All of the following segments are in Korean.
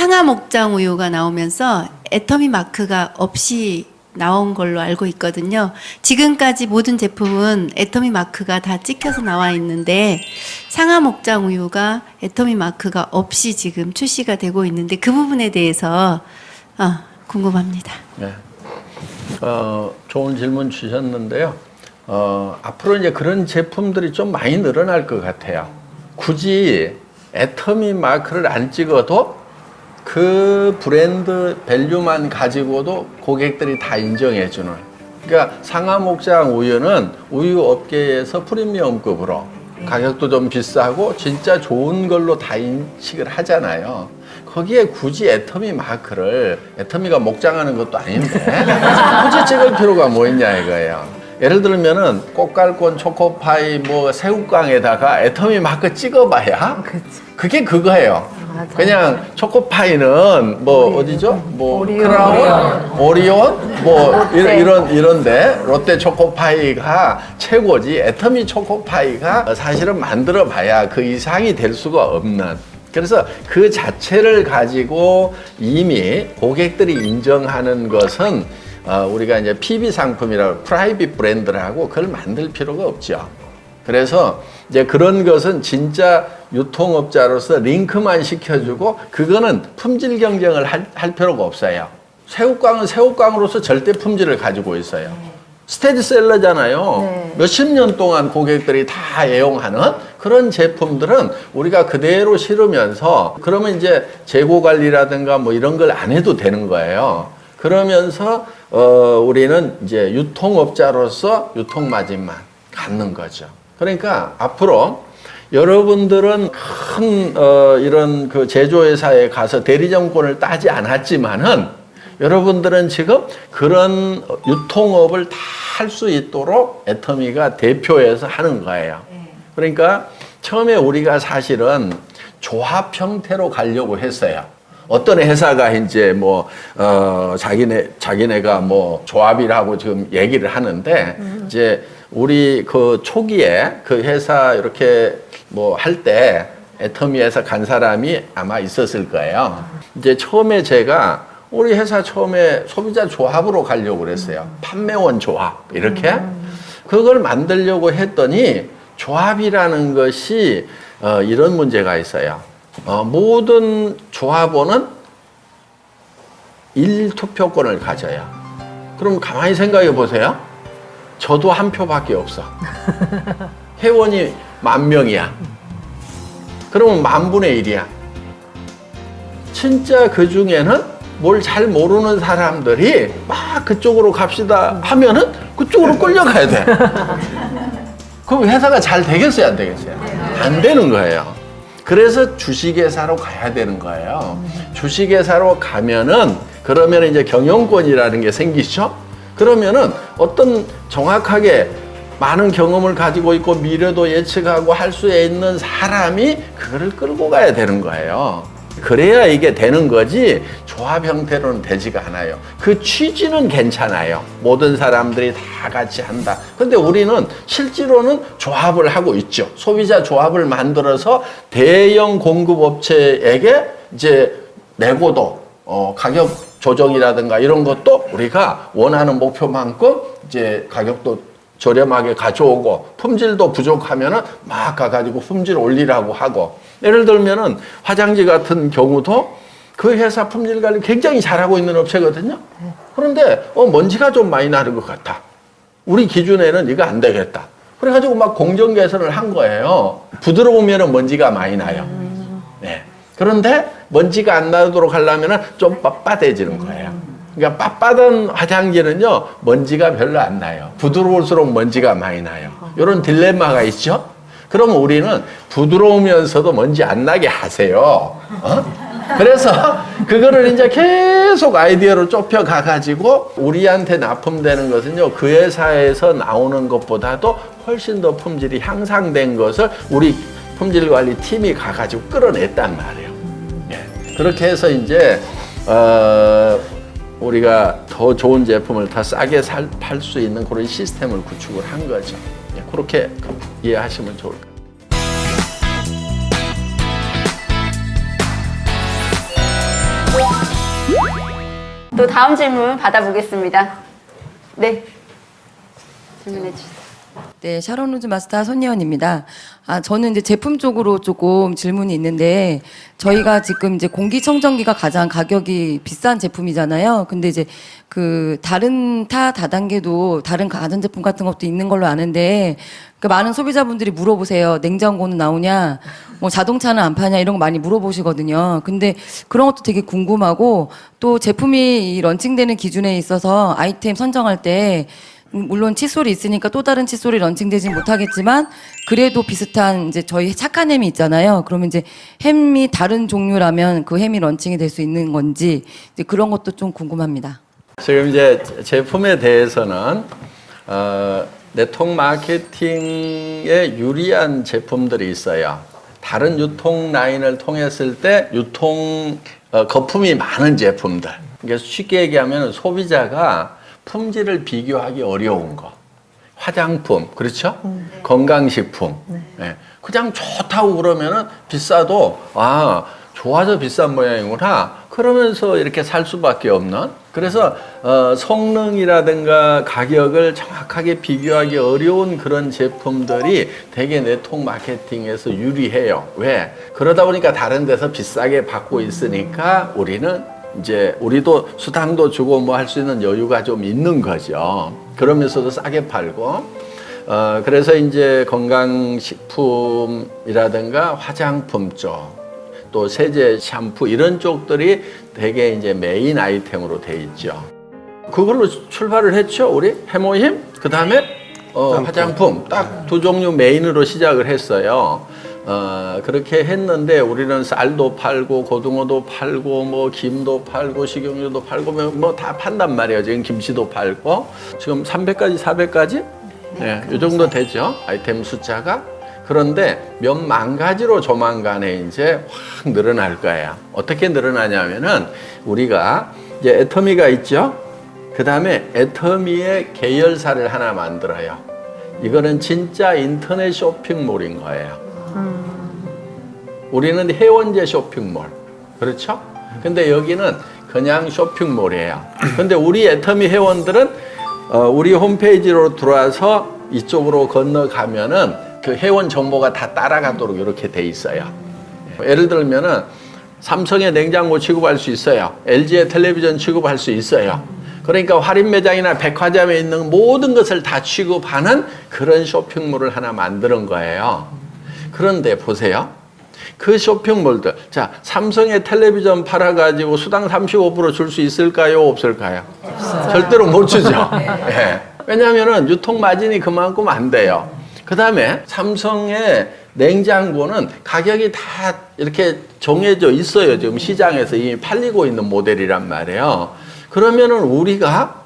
상하 목장 우유가 나오면서 애터미 마크가 없이 나온 걸로 알고 있거든요. 지금까지 모든 제품은 애터미 마크가 다 찍혀서 나와 있는데 상하 목장 우유가 애터미 마크가 없이 지금 출시가 되고 있는데 그 부분에 대해서 어, 궁금합니다. 네. 어, 좋은 질문 주셨는데요. 어, 앞으로 이제 그런 제품들이 좀 많이 늘어날 것 같아요. 굳이 애터미 마크를 안 찍어도 그 브랜드 밸류만 가지고도 고객들이 다 인정해 주는. 그러니까 상하 목장 우유는 우유 업계에서 프리미엄급으로 가격도 좀 비싸고 진짜 좋은 걸로 다 인식을 하잖아요. 거기에 굳이 애터미 마크를 애터미가 목장하는 것도 아닌데 굳이 찍을 필요가 뭐 있냐 이거예요. 예를 들면은 꽃갈콘 초코파이 뭐 새우깡에다가 애터미 마크 찍어봐야 그게 그거예요. 맞아. 그냥 초코파이는 뭐 어디죠? 뭐 오리온. 크라운, 오리온, 뭐 롯데. 이런 이런 이런데 롯데 초코파이가 최고지. 애터미 초코파이가 사실은 만들어봐야 그 이상이 될 수가 없는. 그래서 그 자체를 가지고 이미 고객들이 인정하는 것은 어, 우리가 이제 PB 상품이라고 프라이빗 브랜드라고 그걸 만들 필요가 없죠. 그래서 이제 그런 것은 진짜 유통업자로서 링크만 시켜주고 그거는 품질 경쟁을 할, 할 필요가 없어요. 새우깡은 새우깡으로서 절대 품질을 가지고 있어요. 스테디셀러잖아요. 네. 몇십 년 동안 고객들이 다 애용하는 그런 제품들은 우리가 그대로 실으면서 그러면 이제 재고 관리라든가 뭐 이런 걸 안 해도 되는 거예요. 그러면서 어 우리는 이제 유통업자로서 유통 마진만 갖는 거죠. 그러니까 앞으로 여러분들은 큰 어, 이런 그 제조회사에 가서 대리점권을 따지 않았지만은 여러분들은 지금 그런 유통업을 다 할 수 있도록 애터미가 대표해서 하는 거예요. 그러니까 처음에 우리가 사실은 조합 형태로 가려고 했어요. 어떤 회사가 이제 뭐, 어, 자기네, 자기네가 뭐 조합이라고 지금 얘기를 하는데, 이제 우리 그 초기에 그 회사 이렇게 뭐 할 때 애터미에서 간 사람이 아마 있었을 거예요. 이제 처음에 제가 우리 회사 처음에 소비자 조합으로 가려고 그랬어요. 판매원 조합. 이렇게. 그걸 만들려고 했더니 조합이라는 것이 어, 이런 문제가 있어요. 어, 모든 조합원은 일투표권을 가져요. 그럼 가만히 생각해 보세요. 저도 한 표밖에 없어. 회원이 만 명이야. 그러면 만 분의 일이야. 진짜 그 중에는 뭘 잘 모르는 사람들이 막 그쪽으로 갑시다 하면은 그쪽으로 끌려가야 돼. 그럼 회사가 잘 되겠어요, 안 되겠어요? 안 되는 거예요. 그래서 주식회사로 가야 되는 거예요. 주식회사로 가면은 그러면 이제 경영권이라는 게 생기죠. 그러면은 어떤 정확하게 많은 경험을 가지고 있고 미래도 예측하고 할 수 있는 사람이 그거를 끌고 가야 되는 거예요. 그래야 이게 되는 거지 조합 형태로는 되지가 않아요. 그 취지는 괜찮아요. 모든 사람들이 다 같이 한다. 근데 우리는 실제로는 조합을 하고 있죠. 소비자 조합을 만들어서 대형 공급업체에게 이제 내고도 어, 가격 조정이라든가 이런 것도 우리가 원하는 목표만큼 이제 가격도 저렴하게 가져오고 품질도 부족하면은 막 가가지고 품질 올리라고 하고 예를 들면은 화장지 같은 경우도 그 회사 품질 관리 굉장히 잘하고 있는 업체거든요. 그런데 어 먼지가 좀 많이 나는 것 같아. 우리 기준에는 이거 안 되겠다. 그래가지고 막 공정 개선을 한 거예요. 부드러우면은 먼지가 많이 나요. 네. 그런데 먼지가 안 나도록 하려면은 좀 빳빳해지는 거예요. 그러니까 빳빳한 화장지는요, 먼지가 별로 안 나요. 부드러울수록 먼지가 많이 나요. 이런 딜레마가 있죠? 그럼 우리는 부드러우면서도 먼지 안 나게 하세요. 어? 그래서 그거를 이제 계속 아이디어로 좁혀 가 가지고 우리한테 납품되는 것은요, 그 회사에서 나오는 것보다도 훨씬 더 품질이 향상된 것을 우리 품질관리 팀이 가가지고 끌어냈단 말이에요. 예. 그렇게 해서 이제, 어, 우리가 더 좋은 제품을 더 싸게 팔수 있는 그런 시스템을 구축을 한 거죠. 예, 그렇게 이해하시면 좋을 것 같아요. 또 다음 질문 받아보겠습니다. 네. 질문해 주세요. 네, 샤론 루즈 마스터 손예원입니다. 아, 저는 이제 제품 쪽으로 조금 질문이 있는데 저희가 지금 이제 공기청정기가 가장 가격이 비싼 제품이잖아요. 근데 이제 그 다른 타 다단계도 다른 가전제품 같은 것도 있는 걸로 아는데 그 많은 소비자분들이 물어보세요. 냉장고는 나오냐? 뭐 자동차는 안 파냐? 이런 거 많이 물어보시거든요. 근데 그런 것도 되게 궁금하고 또 제품이 이 런칭되는 기준에 있어서 아이템 선정할 때 음, 물론 칫솔이 있으니까 또 다른 칫솔이 런칭되진 못하겠지만 그래도 비슷한 이제 저희 착한 햄이 있잖아요. 그러면 이제 햄이 다른 종류라면 그 햄이 런칭이 될 수 있는 건지 이제 그런 것도 좀 궁금합니다. 지금 이제 제품에 대해서는 어, 네트워크 마케팅에 유리한 제품들이 있어요. 다른 유통 라인을 통했을 때 유통 어, 거품이 많은 제품들. 그러니까 쉽게 얘기하면 소비자가 품질을 비교하기 어려운 거. 화장품, 그렇죠? 건강식품. 네. 그냥 좋다고 그러면은 비싸도, 아, 좋아서 비싼 모양이구나. 그러면서 이렇게 살 수밖에 없는. 그래서, 어, 성능이라든가 가격을 정확하게 비교하기 어려운 그런 제품들이 되게 네트워크 마케팅에서 유리해요. 왜? 그러다 보니까 다른 데서 비싸게 받고 있으니까 우리는 이제 우리도 수당도 주고 뭐 할 수 있는 여유가 좀 있는 거죠. 그러면서도 싸게 팔고, 어, 그래서 이제 건강식품이라든가 화장품 쪽, 또 세제, 샴푸 이런 쪽들이 되게 이제 메인 아이템으로 돼 있죠. 그걸로 출발을 했죠, 우리 해모힘. 그 다음에 어, 화장품 딱 두 종류 메인으로 시작을 했어요. 어, 그렇게 했는데 우리는 쌀도 팔고 고등어도 팔고 뭐 김도 팔고 식용유도 팔고 뭐 다 판단 말이에요. 지금 김치도 팔고 지금 300가지, 400가지? 네, 이 정도 되죠. 아이템 숫자가. 그런데 몇 만 가지로 조만간에 이제 확 늘어날 거예요. 어떻게 늘어나냐면은 우리가 이제 애터미가 있죠. 그 다음에 애터미의 계열사를 하나 만들어요. 이거는 진짜 인터넷 쇼핑몰인 거예요. 우리는 회원제 쇼핑몰. 그렇죠? 근데 여기는 그냥 쇼핑몰이에요. 근데 우리 애터미 회원들은 어, 우리 홈페이지로 들어와서 이쪽으로 건너가면은 그 회원 정보가 다 따라가도록 이렇게 돼 있어요. 예를 들면은 삼성의 냉장고 취급할 수 있어요. LG의 텔레비전 취급할 수 있어요. 그러니까 할인 매장이나 백화점에 있는 모든 것을 다 취급하는 그런 쇼핑몰을 하나 만드는 거예요. 그런데 보세요. 그 쇼핑몰들. 자, 삼성의 텔레비전 팔아가지고 수당 35%줄 수 있을까요? 없을까요? 절대로 못 주죠. 예. 왜냐하면은 유통 마진이 그만큼 안 돼요. 그 다음에 삼성의 냉장고는 가격이 다 이렇게 정해져 있어요. 지금 시장에서 이미 팔리고 있는 모델이란 말이에요. 그러면은 우리가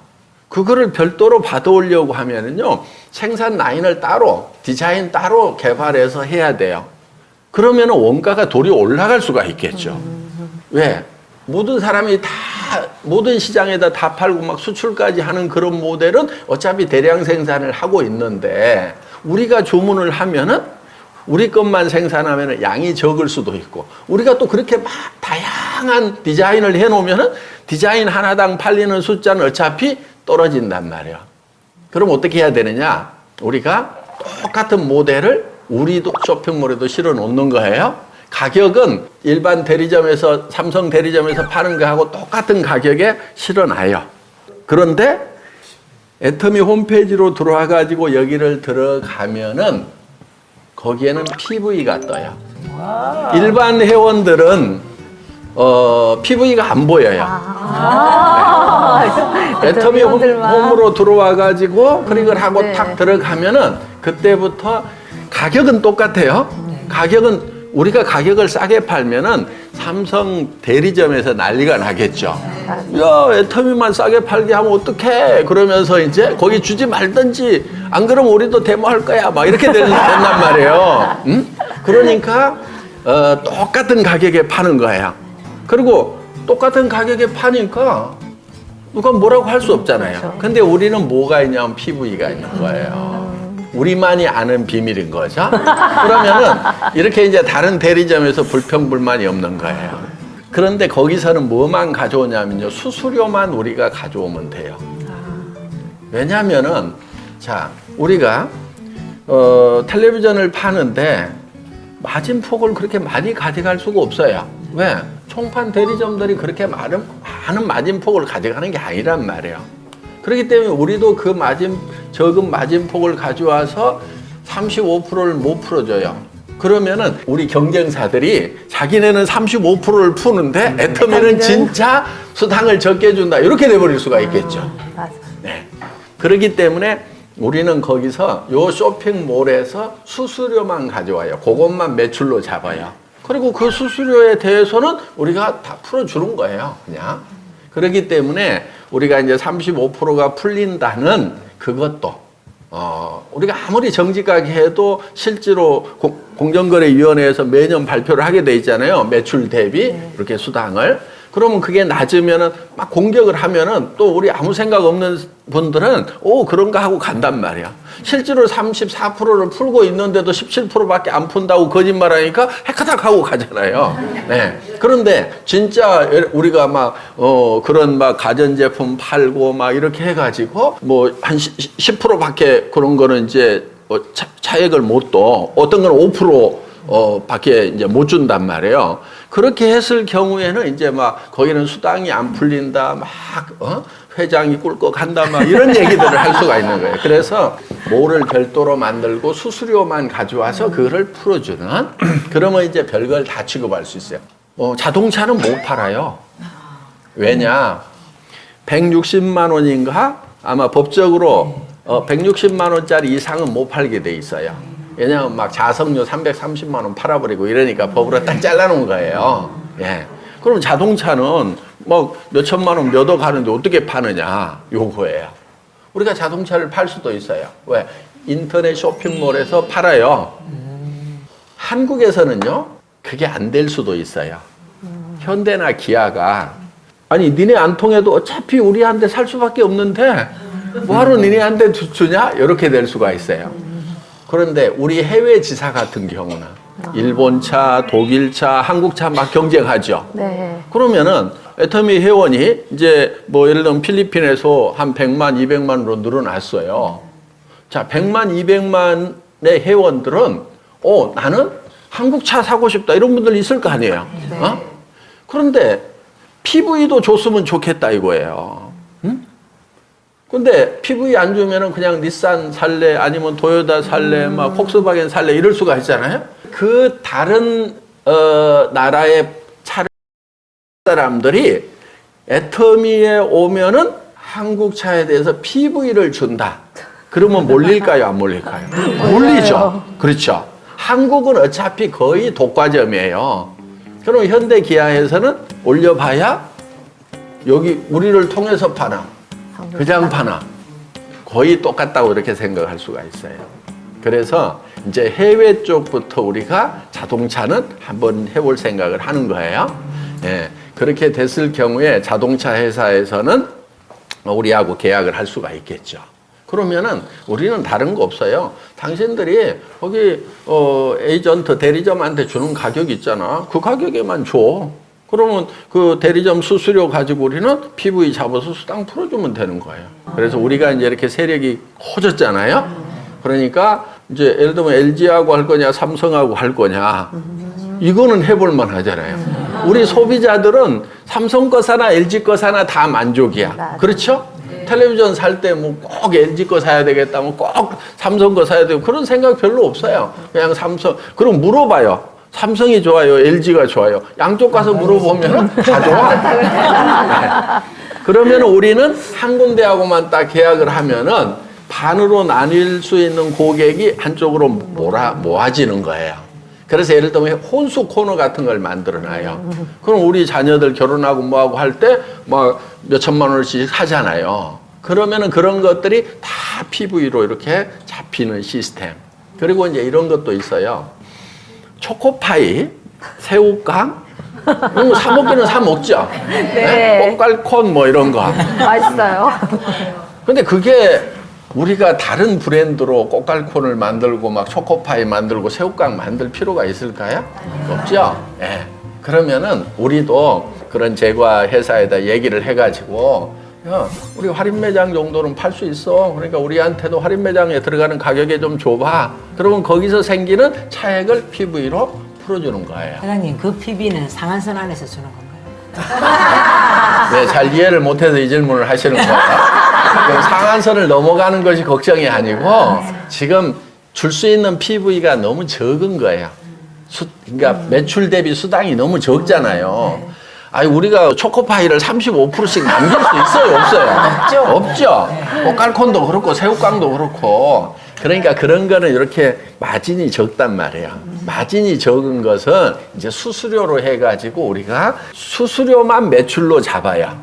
그거를 별도로 받아오려고 하면은요, 생산 라인을 따로, 디자인 따로 개발해서 해야 돼요. 그러면은 원가가 도리 올라갈 수가 있겠죠. 왜? 모든 사람이 다, 모든 시장에다 다 팔고 막 수출까지 하는 그런 모델은 어차피 대량 생산을 하고 있는데, 우리가 주문을 하면은 우리 것만 생산하면 양이 적을 수도 있고 우리가 또 그렇게 막 다양한 디자인을 해놓으면은 디자인 하나당 팔리는 숫자는 어차피 떨어진단 말이야. 그럼 어떻게 해야 되느냐? 우리가 똑같은 모델을 우리도 쇼핑몰에도 실어 놓는 거예요. 가격은 일반 대리점에서 삼성 대리점에서 파는 거하고 똑같은 가격에 실어 놔요. 그런데 애터미 홈페이지로 들어와 가지고 여기를 들어가면은 거기에는 PV가 떠요. 일반 회원들은 어, PV가 안 보여요. 애터미 홈, 홈으로 들어와 가지고 클릭을 하고 탁 들어가면은 그때부터 가격은 똑같아요. 가격은 우리가 가격을 싸게 팔면은 삼성 대리점에서 난리가 나겠죠. 야, 애터미만 싸게 팔게 하면 어떡해. 그러면서 이제 거기 주지 말든지 안 그러면 우리도 데모할 거야. 막 이렇게 된, 된단 말이에요. 응? 그러니까 어, 똑같은 가격에 파는 거예요. 그리고 똑같은 가격에 파니까 누가 뭐라고 할 수 없잖아요. 근데 우리는 뭐가 있냐면 PV가 있는 거예요. 우리만이 아는 비밀인 거죠. 그러면은 이렇게 이제 다른 대리점에서 불평불만이 없는 거예요. 그런데 거기서는 뭐만 가져오냐면요. 수수료만 우리가 가져오면 돼요. 왜냐하면은 자 우리가 어, 텔레비전을 파는데 마진폭을 그렇게 많이 가져갈 수가 없어요. 왜? 총판 대리점들이 그렇게 많은, 많은 마진폭을 가져가는 게 아니란 말이에요. 그렇기 때문에 우리도 그 마진, 적은 마진폭을 가져와서 35%를 못 풀어줘요. 그러면은 우리 경쟁사들이 자기네는 35%를 푸는데 애터미는 진짜 수당을 적게 준다. 이렇게 돼버릴 수가 있겠죠. 맞아. 네. 그렇기 때문에 우리는 거기서 요 쇼핑몰에서 수수료만 가져와요. 그것만 매출로 잡아요. 그리고 그 수수료에 대해서는 우리가 다 풀어주는 거예요. 그냥. 그렇기 때문에 우리가 이제 35%가 풀린다는 그것도 어, 우리가 아무리 정직하게 해도 실제로 공- 공정거래위원회에서 매년 발표를 하게 돼 있잖아요. 매출 대비 이렇게 수당을. 그러면 그게 낮으면은 막 공격을 하면은 또 우리 아무 생각 없는 분들은 오 그런가 하고 간단 말이야. 실제로 34%를 풀고 있는데도 17%밖에 안 푼다고 거짓말하니까 헤카닥 하고 가잖아요. 네. 그런데 진짜 우리가 막 어 그런 막 가전 제품 팔고 막 이렇게 해 가지고 뭐 한 10%밖에 그런 거는 이제 어, 차, 차액을 못 둬. 어떤 건 5% 어, 밖에 이제 못 준단 말이에요. 그렇게 했을 경우에는 이제 막 거기는 수당이 안 풀린다, 막, 어? 회장이 꿀꺽 한다, 막 이런 얘기들을 할 수가 있는 거예요. 그래서 뭐를 별도로 만들고 수수료만 가져와서 그거를 풀어주는 그러면 이제 별걸 다 취급할 수 있어요. 어, 자동차는 못 팔아요. 왜냐? 160만 원인가? 아마 법적으로 어, 160만 원짜리 이상은 못 팔게 돼 있어요. 왜냐하면 막 자석료 330만 원 팔아버리고 이러니까 법으로 딱 잘라놓은 거예요. 예. 그럼 자동차는 뭐 몇천만 원 몇억 하는데 어떻게 파느냐? 요거예요. 우리가 자동차를 팔 수도 있어요. 왜? 인터넷 쇼핑몰에서 팔아요. 한국에서는요, 그게 안 될 수도 있어요. 현대나 기아가 아니 니네 안 통해도 어차피 우리한테 살 수밖에 없는데 뭐하러 니네한테 주- 주냐 이렇게 될 수가 있어요. 그런데 우리 해외 지사 같은 경우는 일본 차, 독일 차, 한국 차 막 경쟁하죠. 네. 그러면은 애터미 회원이 이제 뭐 예를 들면 필리핀에서 한 100만, 200만으로 늘어났어요. 자, 100만, 200만의 회원들은 어, 나는 한국 차 사고 싶다. 이런 분들 있을 거 아니에요. 어? 그런데 PV도 줬으면 좋겠다 이거예요. 응? 근데 PV 안 주면은 그냥 닛산 살래 아니면 도요타 살래 막 폭스바겐 살래 이럴 수가 있잖아요. 그 다른 어 나라의 차를 사람들이 애터미에 오면은 한국 차에 대해서 PV를 준다. 그러면 몰릴까요? 안 몰릴까요? 몰리죠. 그렇죠. 한국은 어차피 거의 독과점이에요. 그럼 현대 기아에서는 올려봐야 여기 우리를 통해서 파나 그냥 파나 거의 똑같다고 이렇게 생각할 수가 있어요. 그래서 이제 해외 쪽부터 우리가 자동차는 한번 해볼 생각을 하는 거예요. 예, 그렇게 됐을 경우에 자동차 회사에서는 우리하고 계약을 할 수가 있겠죠. 그러면은 우리는 다른 거 없어요. 당신들이 거기 어 에이전트 대리점한테 주는 가격 있잖아. 그 가격에만 줘. 그러면 그 대리점 수수료 가지고 우리는 PV 잡아서 수당 풀어주면 되는 거예요. 그래서 우리가 이제 이렇게 세력이 커졌잖아요. 그러니까 이제 예를 들면 LG하고 할 거냐, 삼성하고 할 거냐. 이거는 해볼 만 하잖아요. 우리 소비자들은 삼성 거 사나 LG 거 사나 다 만족이야. 그렇죠? 텔레비전 살 때 뭐 꼭 LG 거 사야 되겠다, 뭐 꼭 삼성 거 사야 되고 그런 생각 별로 없어요. 그냥 삼성. 그럼 물어봐요. 삼성이 좋아요, LG가 좋아요. 양쪽 가서 물어보면 다 좋아. 네. 그러면 우리는 한 군데하고만 딱 계약을 하면은 반으로 나뉠 수 있는 고객이 한쪽으로 몰아 모아지는 거예요. 그래서 예를 들면 혼수 코너 같은 걸 만들어 놔요. 그럼 우리 자녀들 결혼하고 뭐하고 할 때 막 몇천만 원씩 하잖아요. 그러면은 그런 것들이 다 PV로 이렇게 잡히는 시스템. 그리고 이제 이런 것도 있어요. 초코파이, 새우깡, 이런 거 사먹기는 사 먹죠. 네. 꽃갈콘 뭐 이런 거. 맛있어요. 근데 그게 우리가 다른 브랜드로 꽃갈콘을 만들고 막 초코파이 만들고 새우깡 만들 필요가 있을까요? 없죠. 예. 그러면은 우리도 그런 제과 회사에다 얘기를 해가지고 야, 우리 할인 매장 정도는 팔 수 있어. 그러니까 우리한테도 할인 매장에 들어가는 가격에 좀 줘봐. 그러면 거기서 생기는 차액을 PV로 풀어주는 거예요. 사장님 그 PB는 상한선 안에서 주는 건가요? 네, 잘 이해를 못해서 이 질문을 하시는 거예요. 상한선을 넘어가는 것이 걱정이 아니고 지금 줄 수 있는 PV가 너무 적은 거예요. 수, 그러니까 매출 대비 수당이 너무 적잖아요. 아니 우리가 초코파이를 35%씩 남길 수 있어요, 없어요? 없죠. 없죠. 뭐 깔콘도 그렇고 새우깡도 그렇고 그러니까 그런 거는 이렇게 마진이 적단 말이에요. 마진이 적은 것은 이제 수수료로 해가지고 우리가 수수료만 매출로 잡아야.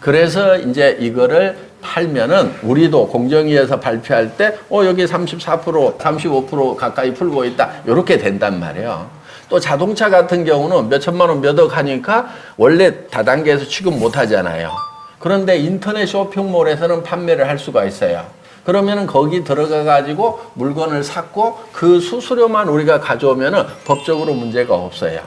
그래서 이제 이거를 팔면은 우리도 공정위에서 발표할 때, 어, 여기 34%, 35% 가까이 풀고 있다. 이렇게 된단 말이에요. 또 자동차 같은 경우는 몇 천만 원 몇 억 하니까 원래 다단계에서 취급 못 하잖아요. 그런데 인터넷 쇼핑몰에서는 판매를 할 수가 있어요. 그러면은 거기 들어가 가지고 물건을 샀고 그 수수료만 우리가 가져오면은 법적으로 문제가 없어요.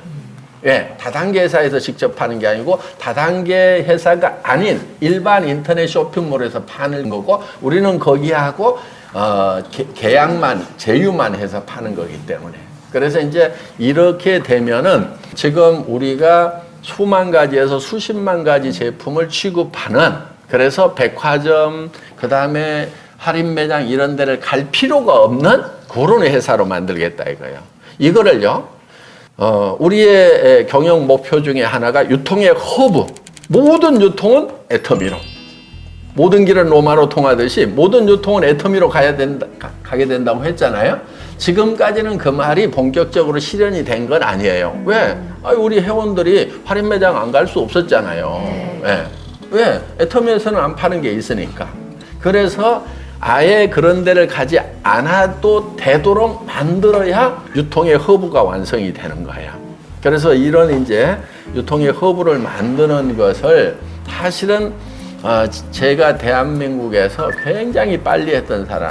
예, 다단계 회사에서 직접 파는 게 아니고 다단계 회사가 아닌 일반 인터넷 쇼핑몰에서 파는 거고 우리는 거기하고 어, 계- 계약만 제휴만 해서 파는 거기 때문에 그래서 이제 이렇게 되면은 지금 우리가 수만 가지에서 수십만 가지 제품을 취급하는 그래서 백화점 그다음에 할인 매장 이런 데를 갈 필요가 없는 그런 회사로 만들겠다 이거예요. 이거를요. 어, 우리의 경영 목표 중에 하나가 유통의 허브. 모든 유통은 애터미로. 모든 길은 로마로 통하듯이 모든 유통은 애터미로 가야 된다, 가- 가게 된다고 했잖아요. 지금까지는 그 말이 본격적으로 실현이 된 건 아니에요. 왜? 아, 우리 회원들이 할인 매장 안 갈 수 없었잖아요. 예. 왜? 애터미에서는 안 파는 게 있으니까. 그래서 아예 그런 데를 가지 않아도 되도록 만들어야 유통의 허브가 완성이 되는 거예요. 그래서 이런 이제 유통의 허브를 만드는 것을 사실은 어, 제가 대한민국에서 굉장히 빨리 했던 사람.